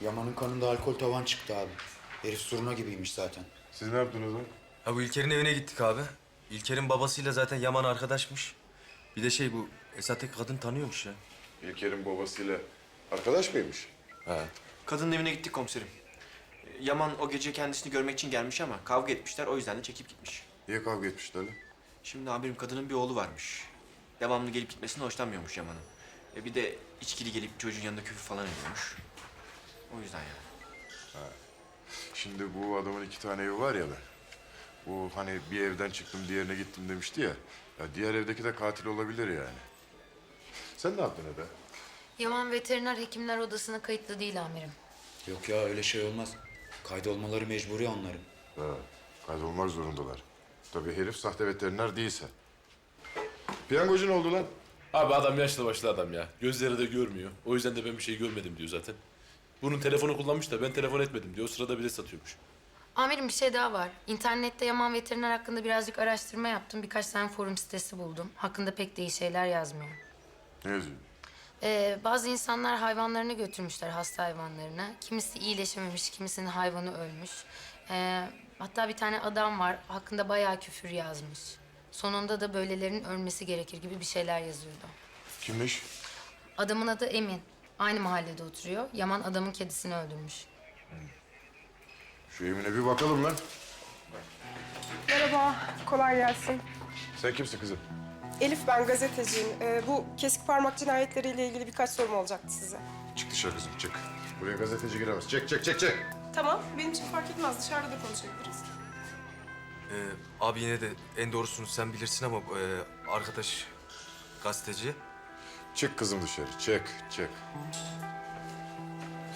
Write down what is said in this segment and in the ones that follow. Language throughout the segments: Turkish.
Yaman'ın kanında alkol tavan çıktı abi. Herif suruna gibiymiş zaten. Siz ne yaptınız lan? Ha bu İlker'in evine gittik abi. İlker'in babasıyla zaten Yaman arkadaşmış. Bir de şey bu Esat'ı kadın tanıyormuş ya. İlker'in babasıyla arkadaş mıymış? Ha. Kadının evine gittik komiserim. Yaman o gece kendisini görmek için gelmiş ama kavga etmişler. O yüzden de çekip gitmiş. Niye kavga etmişler lan? Şimdi amirim kadının bir oğlu varmış. Devamlı gelip gitmesine hoşlanmıyormuş Yaman'ın. E bir de içkili gelip çocuğun yanında küfür falan ediyormuş. O yüzden yani. Şimdi bu adamın iki tane evi var ya lan. Bu hani bir evden çıktım diğerine gittim demişti ya. Ya diğer evdeki de katil olabilir yani. Sen ne yaptın Eda? Yaman Veteriner Hekimler Odası'na kayıtlı değil amirim. Yok ya öyle şey olmaz. Kaydolmaları mecburi onların. Ha, kaydolmak zorundalar. Tabii herif sahte veteriner değilse. Piyangocu ne oldu lan? Abi adam yaşlı başlı adam ya. Gözleri de görmüyor. O yüzden de ben bir şey görmedim diyor zaten. Bunun telefonu kullanmış da ben telefon etmedim diyor. O sırada bile satıyormuş. Amirim bir şey daha var. İnternette Yaman Veteriner hakkında birazcık araştırma yaptım. Birkaç tane forum sitesi buldum. Hakkında pek de iyi şeyler yazmıyor. Ne yazıyor? Ee, bazı insanlar hayvanlarını götürmüşler, hasta hayvanlarını. Kimisi iyileşememiş, kimisinin hayvanı ölmüş. Ee, hatta bir tane adam var, hakkında bayağı küfür yazmış. Sonunda da böylelerinin ölmesi gerekir gibi bir şeyler yazıyordu. Kimmiş? Adamın adı Emin. Aynı mahallede oturuyor. Yaman adamın kedisini öldürmüş. Şu Emine bir bakalım lan. Merhaba, kolay gelsin. Sen kimsin kızım? Elif ben gazeteciyim. Ee, bu kesik parmak cinayetleriyle ilgili birkaç sorum olacaktı size. Çık dışarı kızım çık. Buraya gazeteci giremez. Çek çek çek çek. Tamam, benim için fark etmez. Dışarıda da konuşabiliriz. Ee, abi yine de en doğrusunu sen bilirsin ama e, arkadaş gazeteci. Çık kızım dışarı. Çek çek.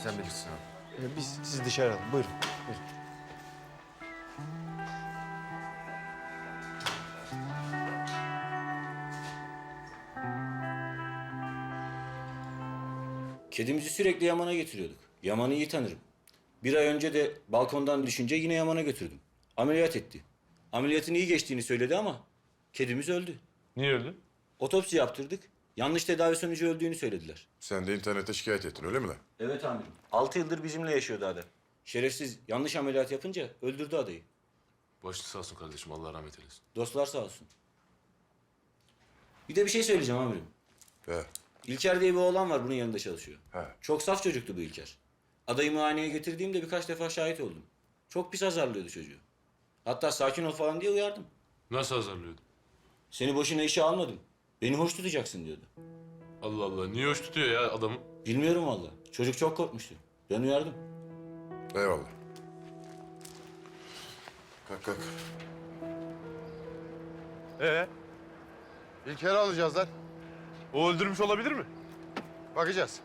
Sen bilirsin abi. Ee, Biz sizi dışarı alalım. Buyurun. buyurun. Kedimizi sürekli Yaman'a getiriyorduk. Yaman'ı iyi tanırım. Bir ay önce de balkondan düşünce yine Yaman'a götürdüm. Ameliyat etti. Ameliyatın iyi geçtiğini söyledi ama kedimiz öldü. Niye öldü? Otopsi yaptırdık. Yanlış tedavi sonucu öldüğünü söylediler. Sen de internete şikayet ettin öyle mi lan? Evet amirim. Altı yıldır bizimle yaşıyordu adam. Şerefsiz yanlış ameliyat yapınca öldürdü adayı. Başlı sağ olsun kardeşim. Allah rahmet eylesin. Dostlar sağ olsun. Bir de bir şey söyleyeceğim amirim. He. İlker diye bir oğlan var bunun yanında çalışıyor. He. Çok saf çocuktu bu İlker. Adayı muayeneye getirdiğimde birkaç defa şahit oldum. Çok pis azarlıyordu çocuğu. Hatta sakin ol falan diye uyardım. Nasıl hazırlıyordu? Seni boşuna işe almadım. Beni hoş tutacaksın diyordu. Allah Allah. Niye hoş tutuyor ya adamı? Bilmiyorum valla. Çocuk çok korkmuştu. Ben uyardım. Eyvallah. Kalk kalk. Ee, İlker'i alacağız lan. o öldürmüş olabilir mi? Bakacağız.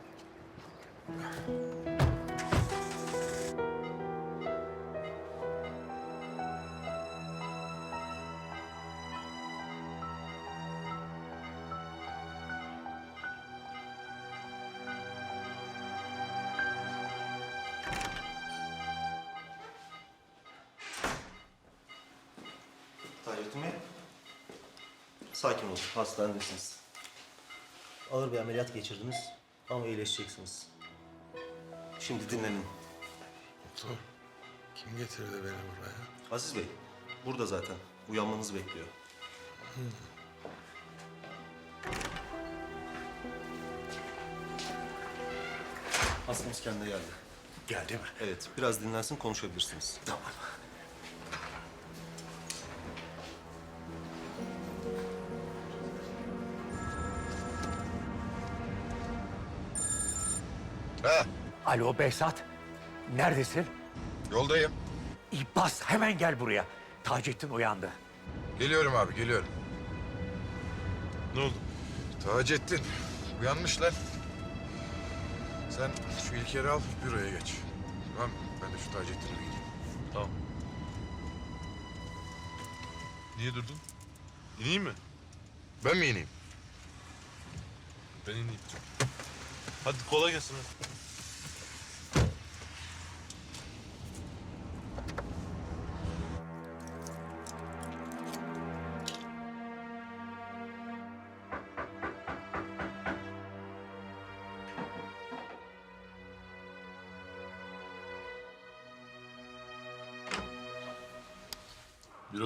Olun. Hastanedesiniz. Ağır bir ameliyat geçirdiniz ama iyileşeceksiniz. Şimdi dinlenin. Doktor, kim getirdi beni buraya? Aziz Bey, burada zaten. Uyanmanızı bekliyor. Hastamız kendine geldi. Geldi mi? Evet, biraz dinlensin konuşabilirsiniz. Tamam. He, Alo Behzat. Neredesin? yoldayım. İyi bas hemen gel buraya. Taceddin uyandı. Geliyorum abi, geliyorum. Ne oldu? Taceddin, uyanmış lan. Sen şu İlker'i al, büroya geç. Tamam? Ben de şu Taceddin'e gideyim. Tamam. Niye durdun? İneyim mi? Ben mi ineyim? Ben ineyim. Hadi kolay gelsin.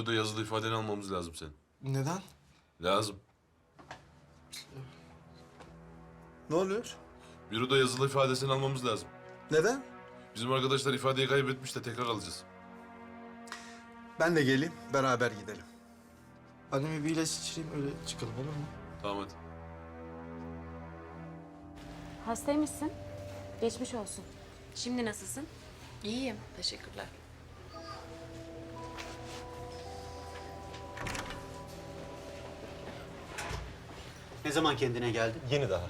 Büroda yazılı ifadeni almamız lazım senin. Neden? Lazım. Ne oluyor? Büroda yazılı ifadesini almamız lazım. Neden? Bizim arkadaşlar ifadeyi kaybetmiş de tekrar alacağız. Ben de geleyim, beraber gidelim. Anneme bir ilaç içireyim, öyle çıkalım olur mu? Tamam hadi. Hastaymışsın. Geçmiş olsun. Şimdi nasılsın? İyiyim, teşekkürler. Ne zaman kendine geldin? Yeni daha.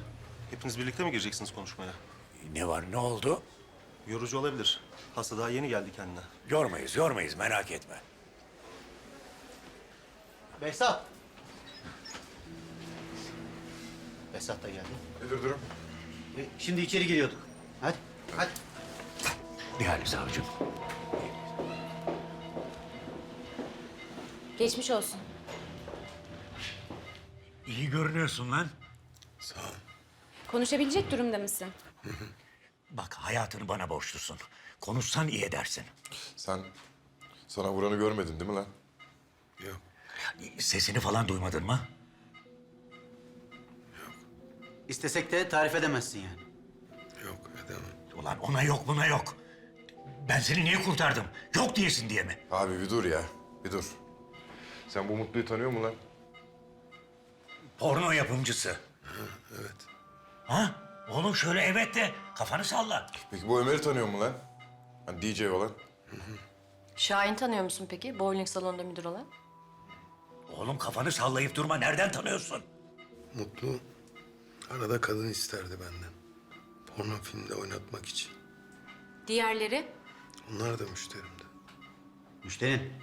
Hepiniz birlikte mi gireceksiniz konuşmaya? Ne var ne oldu? Yorucu olabilir. Hasta daha yeni geldi kendine. Yormayız yormayız merak etme. Behzat. Behzat da geldi. Nedir durum? E, Şimdi içeri giriyorduk. Hadi, hadi. Nihal savcım. Geçmiş olsun. İyi görünüyorsun lan. Konuşabilecek durumda mısın? Bak hayatını bana borçlusun. Konuşsan iyi edersin. Sen sana vuranı görmedin değil mi lan? Sesini falan duymadın mı? İstesek de tarif edemezsin yani. Yok edemem. Ulan ona yok buna yok. Ben seni niye kurtardım? Yok diyesin diye mi? Abi bir dur ya. Bir dur. Sen bu Mutlu'yu tanıyor musun lan? Porno yapımcısı. evet. Ha? Oğlum şöyle evet de kafanı salla. Peki bu Ömer'i tanıyor mu lan? Hani DJ olan. Şahin tanıyor musun peki? Bowling salonunda müdür olan. Oğlum kafanı sallayıp durma. Nereden tanıyorsun? Mutlu arada kadın isterdi benden. Porno filmde oynatmak için. Diğerleri? Onlar da müşterimdi. Müşterin.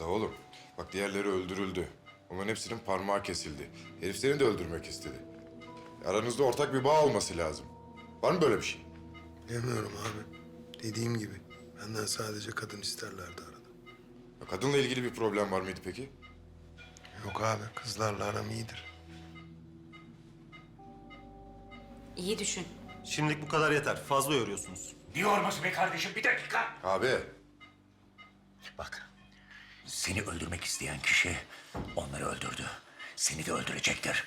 La oğlum bak diğerleri öldürüldü. Onların hepsinin parmağı kesildi. Herif seni de öldürmek istedi. Aranızda ortak bir bağ olması lazım. Var mı böyle bir şey? Bilemiyorum abi. Dediğim gibi benden sadece kadın isterlerdi arada. Ya Kadınla ilgili bir problem var mıydı peki? Yok abi kızlarla aram iyidir. İyi düşün. Şimdilik bu kadar yeter. Fazla yoruyorsunuz. Niye olmasın be kardeşim? Bir dakika. Abi Bak, seni öldürmek isteyen kişi onları öldürdü. Seni de öldürecektir.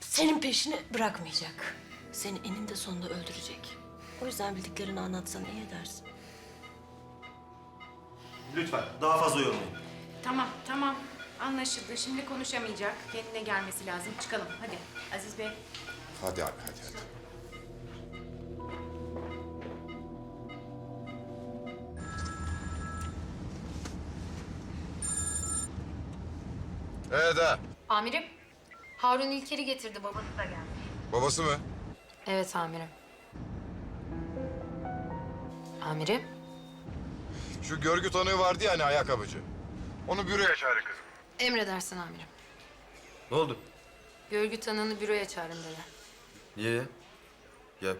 Senin peşini bırakmayacak. Seni eninde sonunda öldürecek. O yüzden bildiklerini anlatsan iyi edersin. Lütfen daha fazla yormayın. Tamam, tamam. Anlaşıldı. Şimdi konuşamayacak. Kendine gelmesi lazım. Çıkalım. Hadi. Aziz Bey. hadi abi hadi hadi. Evet ha. Amirim, Harun İlker'i getirdi. Babası da gelmiş. Babası mı? Evet amirim. Amirim? Şu görgü tanığı vardı ya hani ayakkabıcı. Onu büroya çağırın kızım. Emredersin amirim. Ne oldu? Görgü tanığını büroya çağırın dedi. Niye ya? Ya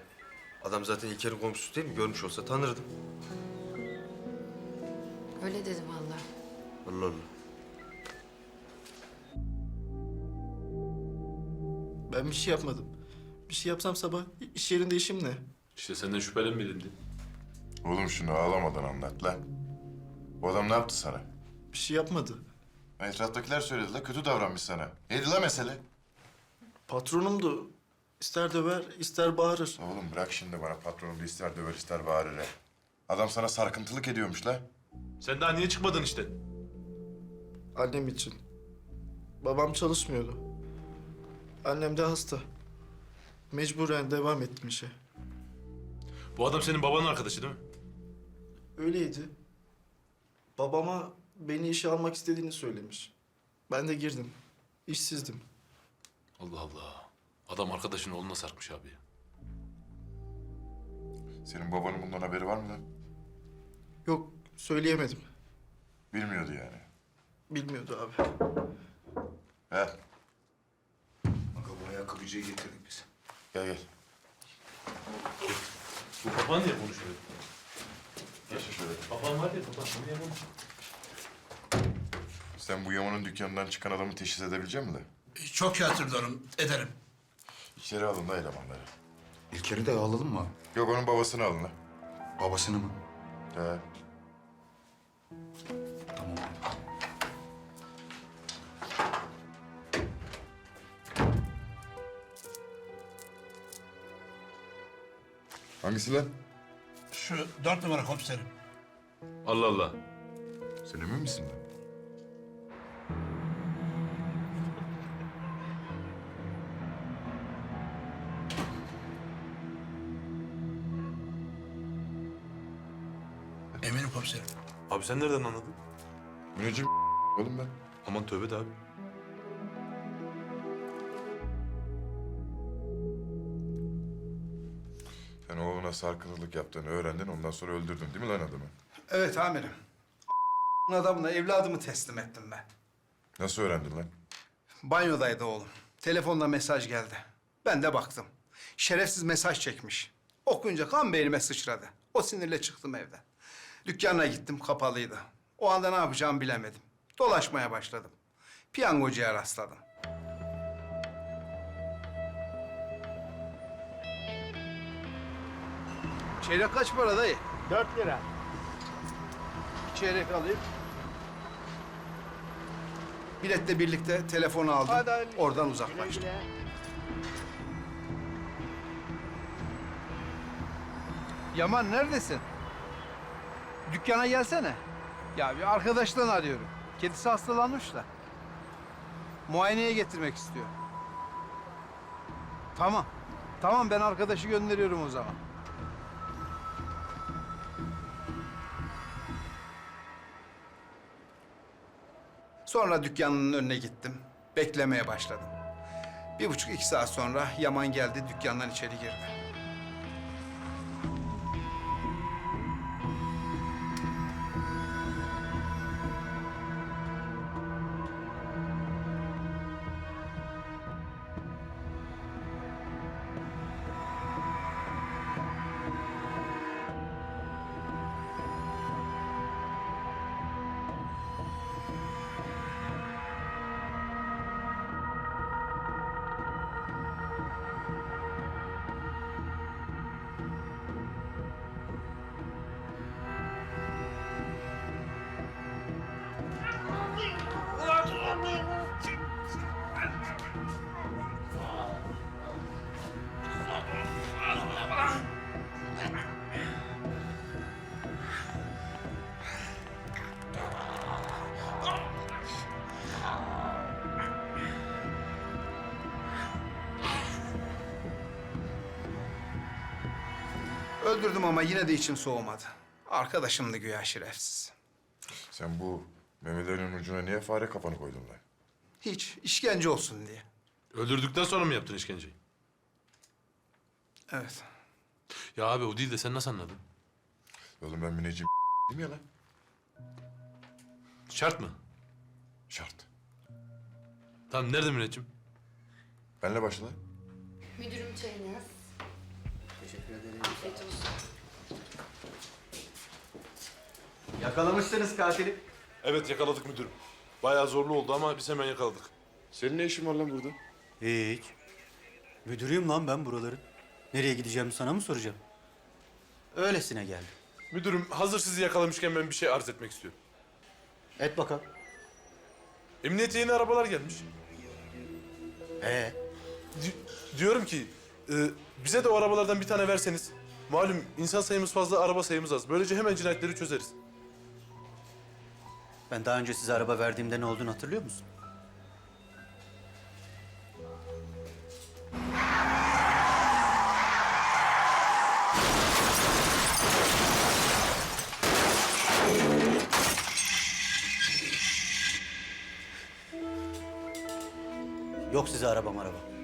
adam zaten İlker'in komşusu değil mi? Görmüş olsa tanırdım. Öyle dedi vallahi. Allah Allah. Ben bir şey yapmadım. Bir şey yapsam sabah iş yerinde işim ne? İşte senden şüphelenmedim diye. Oğlum şunu ağlamadan anlat lan. Bu adam ne yaptı sana? Bir şey yapmadı. Etraftakiler söyledi la kötü davranmış sana. Neydi la mesele? Patronumdu. İster döver, ister bağırır. Oğlum bırak şimdi bana patronum da ister döver ister bağırır he. Adam sana sarkıntılık ediyormuş la. Sen daha niye çıkmadın işte? Annem için. Babam çalışmıyordu. Annem de hasta. Mecburen devam ettim işe. Bu adam senin babanın arkadaşı değil mi? Öyleydi. Babama beni işe almak istediğini söylemiş. Ben de girdim. İşsizdim. Allah Allah. Adam arkadaşının oğluna sarkmış abi ya. Senin babanın bundan haberi var mı lan? Yok, söyleyemedim. Bilmiyordu yani. Bilmiyordu abi. He ayakkabıcıyı getirdik biz. gel gel. Bu baban diye konuşuyor. Geç şöyle. Baban var ya baban. Onu niye konuşuyor? Sen bu Yaman'ın dükkanından çıkan adamı teşhis edebilecek misin lan? Çok iyi hatırlarım, ederim. İçeri alın da elemanları. İlker'i de alalım mı? Yok onun babasını alın. Babasını mı? He. Hangisi lan? Şu dört numara komiserim. Allah Allah. Sen emin misin lan? Eminim komiserim. Abi sen nereden anladın? Müneccim oğlum ben. Aman tövbe de abi. Sen oğluna sarkıntılık yaptığını öğrendin ondan sonra öldürdün değil mi lan adamı? Evet amirim. adamla evladımı teslim ettim ben. Nasıl öğrendin lan? Banyodaydı oğlum. Telefonla mesaj geldi. Ben de baktım. Şerefsiz mesaj çekmiş. Okuyunca kan beynime sıçradı. O sinirle çıktım evden. Dükkana gittim, kapalıydı. O anda ne yapacağımı bilemedim. Dolaşmaya başladım. Piyangocuya rastladım. Çeyrek kaç para dayı? Dört lira. Bir çeyrek alayım. Biletle birlikte telefonu aldım. Oradan uzaklaştım. Yaman neredesin? Dükkana gelsene. Ya bir arkadaştan arıyorum. Kedisi hastalanmış da. Muayeneye getirmek istiyor. Tamam. Tamam ben arkadaşı gönderiyorum o zaman. Sonra dükkanının önüne gittim. Beklemeye başladım. Bir buçuk iki saat sonra Yaman geldi dükkandan içeri girdi. Öldürdüm ama yine de içim soğumadı. Arkadaşımdı güya şerefsiz. Sen bu memelerin ucuna niye fare kafanı koydun lan? Hiç işkence olsun diye. Öldürdükten sonra mı yaptın işkenceyi? Evet. Ya abi o değil de sen nasıl anladın? Oğlum ben müneccim değil mi ya lan? Şart mı? Şart. Tamam nerede müneccim? Benle başla. Müdürüm çayınız. Yakalamışsınız katili. Evet yakaladık müdürüm. Bayağı zorlu oldu ama biz hemen yakaladık. Senin ne işin var lan burada? Hiç. Müdürüyüm lan ben buraların. Nereye gideceğimi sana mı soracağım? Öylesine geldim. Müdürüm hazır sizi yakalamışken ben bir şey arz etmek istiyorum. Et bakalım. Emniyete yeni arabalar gelmiş. Ee, Di- diyorum ki e, bize de o arabalardan bir tane verseniz. Malum insan sayımız fazla, araba sayımız az. Böylece hemen cinayetleri çözeriz. ben daha önce size araba verdiğimde ne olduğunu hatırlıyor musun? Yok size araba maraba.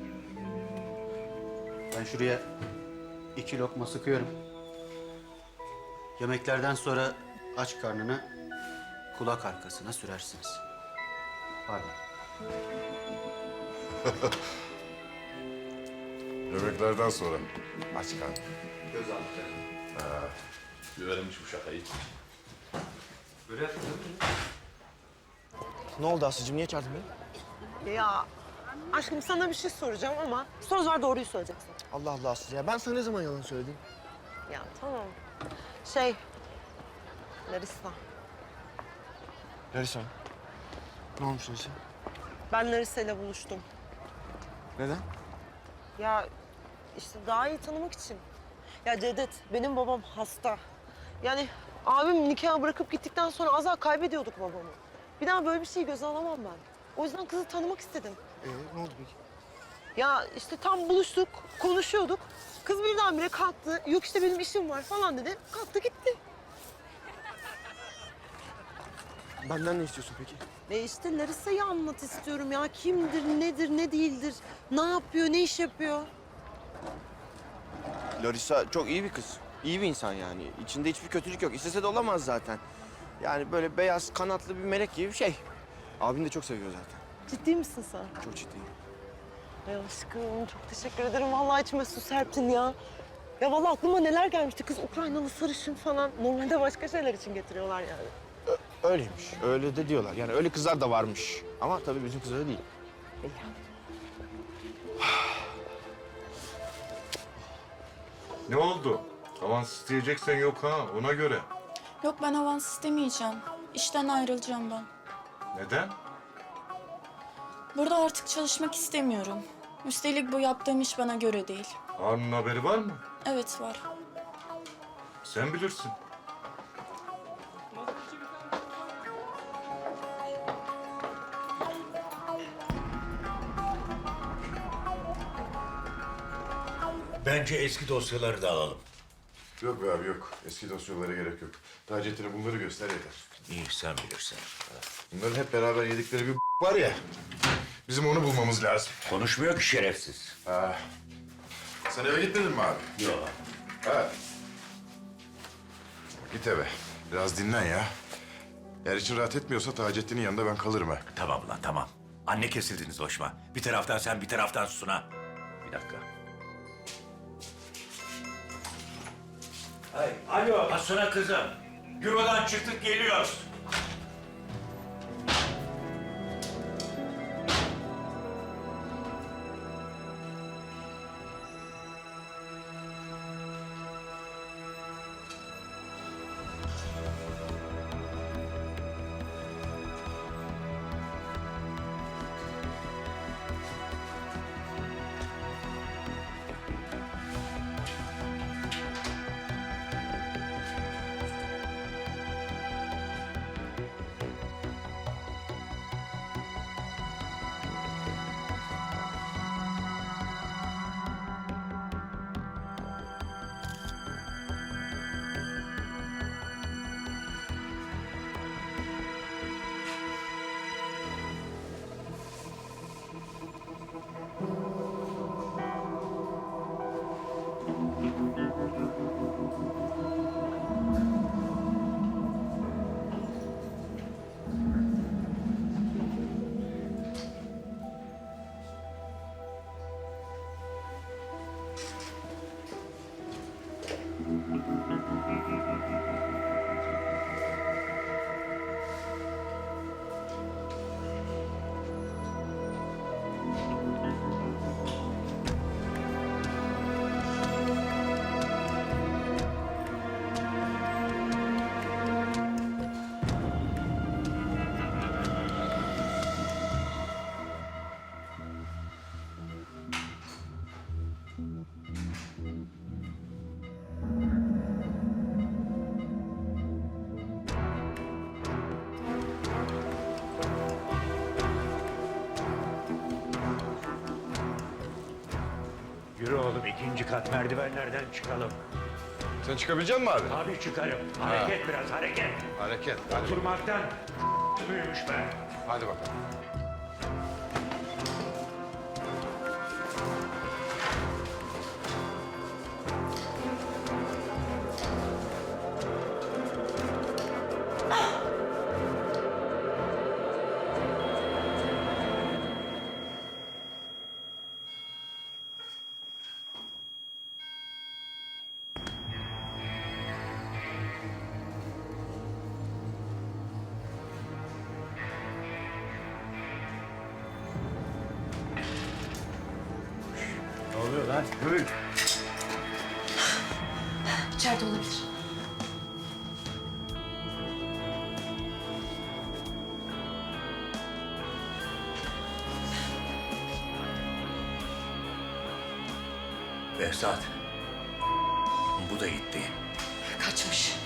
Ben şuraya iki lokma sıkıyorum. Yemeklerden sonra aç karnına kulak arkasına sürersiniz. Pardon. Yemeklerden sonra. Aç karnı. Göz altı. Öğrenmiş bu şakayı. Ne oldu Aslı'cığım? Niye çağırdın beni? Ya aşkım sana bir şey soracağım ama söz ver doğruyu söyleyeceksin. Allah Allah Aslı ya. Ben sana ne zaman yalan söyledim? Ya tamam. Şey, Larissa. Larissa. Ne olmuş Larissa? Ben Larissa ile buluştum. Neden? Ya işte daha iyi tanımak için. Ya Cevdet, benim babam hasta. Yani abim nikahı bırakıp gittikten sonra az daha kaybediyorduk babamı. Bir daha böyle bir şeyi göze alamam ben. O yüzden kızı tanımak istedim. Ee, ne oldu peki? Ya işte tam buluştuk, konuşuyorduk. Kız birdenbire kalktı. Yok işte benim işim var falan dedi. Kalktı gitti. Benden ne istiyorsun peki? E işte Larissa'yı anlat istiyorum ya. Kimdir, nedir, ne değildir, ne yapıyor, ne iş yapıyor? Larissa çok iyi bir kız. İyi bir insan yani. İçinde hiçbir kötülük yok. İstese de olamaz zaten. Yani böyle beyaz kanatlı bir melek gibi bir şey. Abim de çok seviyor zaten. Ciddi misin sen? Çok ciddiyim. Ay aşkım çok teşekkür ederim. Vallahi içime su serptin ya. Ya vallahi aklıma neler gelmişti. Kız Ukraynalı sarışın falan. Normalde başka şeyler için getiriyorlar yani. Öyleymiş. Öyle de diyorlar. Yani öyle kızlar da varmış. Ama tabii bizim kız öyle değil. Ne oldu? Avans isteyeceksen yok ha ona göre. Yok ben avans istemeyeceğim. İşten ayrılacağım ben. Neden? Burada artık çalışmak istemiyorum. Üstelik bu yaptığım iş bana göre değil. Harun'un haberi var mı? Evet var. Sen bilirsin. Bence eski dosyaları da alalım. Yok be abi yok. Eski dosyalara gerek yok. Taceddin'e bunları göster yeter. İyi sen bilirsin. Bunların hep beraber yedikleri bir var ya. Bizim onu bulmamız lazım. Konuşmuyor ki şerefsiz. Ha. Sen eve gitmedin mi abi? Yok. Ha. Git eve. Biraz dinlen ya. Eğer için rahat etmiyorsa Taceddin'in yanında ben kalırım ha. Tamam lan tamam. Anne kesildiniz hoşuma. Bir taraftan sen bir taraftan Suna. Bir dakika. Ay, alo Asuna kızım. Bürodan çıktık geliyoruz. Kat merdivenlerden çıkalım. Sen çıkabilecek misin abi? Abi çıkarım. Hareket biraz hareket. Hareket. Hadi, Oturmaktan büyümüş be. hadi bakalım. İçeride olabilir. Behzat. bu da gitti. Kaçmış.